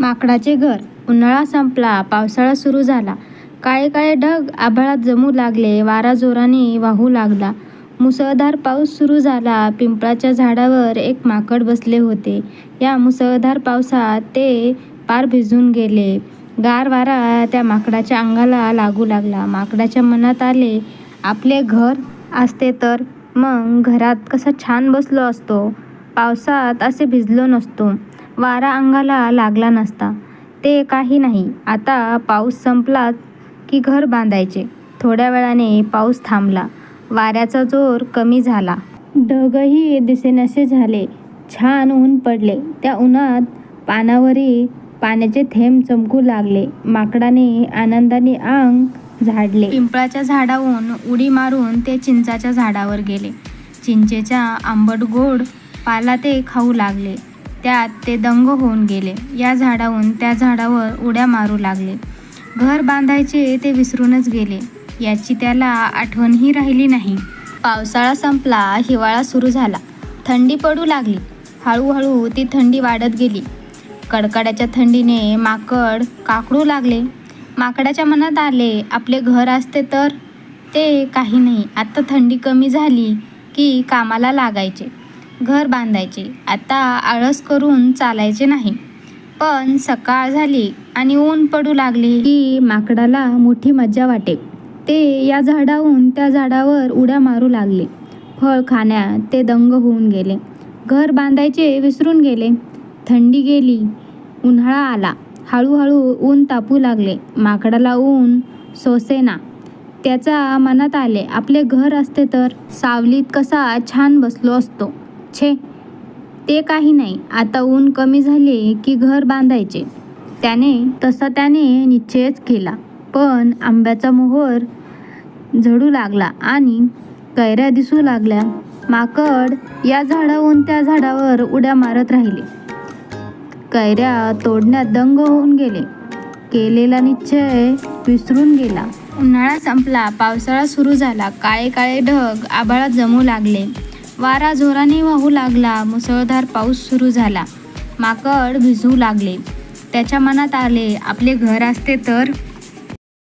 माकडाचे घर. उन्हाळा संपला पावसाळा सुरू झाला. काळे काळे ढग आभाळात जमू लागले वारा जोराने वाहू लागला. मुसळधार पाऊस सुरू झाला पिंपळाच्या झाडावर एक माकड बसले होते. या मुसळधार पावसात ते पार भिजून गेले. गार वारा त्या माकडाच्या अंगाला लागू लागला. माकडाच्या मनात आले आपले घर असते तर मग घरात कसा छान बसलो असतो. पावसात असे भिजलो नसतो. वारा अंगाला लागला नसता. ते काही नाही. आता पाऊस संपला की घर बांधायचे. थोड्या वेळाने पाऊस थांबला. वाऱ्याचा जोर कमी झाला. ढगही दिसेनसे झाले. छान ऊन पडले. त्या उन्हात पानावरी पाण्याचे थेंब चमकू लागले. माकडाने आनंदाने अंग झाडले. पिंपळाच्या झाडावरून उडी मारून ते चिंचाच्या झाडावर गेले. चिंचेच्या आंबट गोड पाला ते खाऊ लागले. त्यात ते दंग होऊन गेले. या झाडाहून त्या झाडावर उड्या मारू लागले. घर बांधायचे ते विसरूनच गेले. याची त्याला आठवणही राहिली नाही. पावसाळा संपला हिवाळा सुरू झाला. थंडी पडू लागली. हळूहळू ती थंडी वाढत गेली. कडकडाच्या थंडीने माकड काकडू लागले. माकडाच्या मनात आले आपले घर असते तर? ते काही नाही. आत्ता थंडी कमी झाली की कामाला लागायचे. घर बांधायचे. आता आळस करून चालायचे नाही. पण सकाळ झाली आणि ऊन पडू लागले. की माकडाला मोठी मज्जा वाटे. ते या झाडाहून त्या झाडावर उड्या मारू लागले. फळ खाण्यात ते दंग होऊन गेले. घर बांधायचे विसरून गेले. थंडी गेली. उन्हाळा आला. हळूहळू ऊन तापू लागले. माकडाला ऊन सोसेना. त्याच्या मनात आले आपले घर असते तर सावलीत कसा छान बसलो असतो. छे. ते काही नाही. आता ऊन कमी झाले की घर बांधायचे. त्याने तसा त्याने निश्चयच केला. पण आंब्याचा मोहर झडू लागला आणि कैऱ्या दिसू लागल्या. माकड या झाडाहून त्या झाडावर उड्या मारत राहिले. कैऱ्या तोडण्यात दंग होऊन गेले. केलेला निश्चय विसरून गेला. उन्हाळा संपला पावसाळा सुरू झाला. काळे काळे ढग आभाळात जमू लागले. वारा जोराने वाहू लागला मुसळधार पाऊस सुरू झाला. माकड भिजू लागले. त्याच्या मनात आले आपले घर असते तर?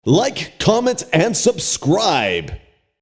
Like comment, and subscribe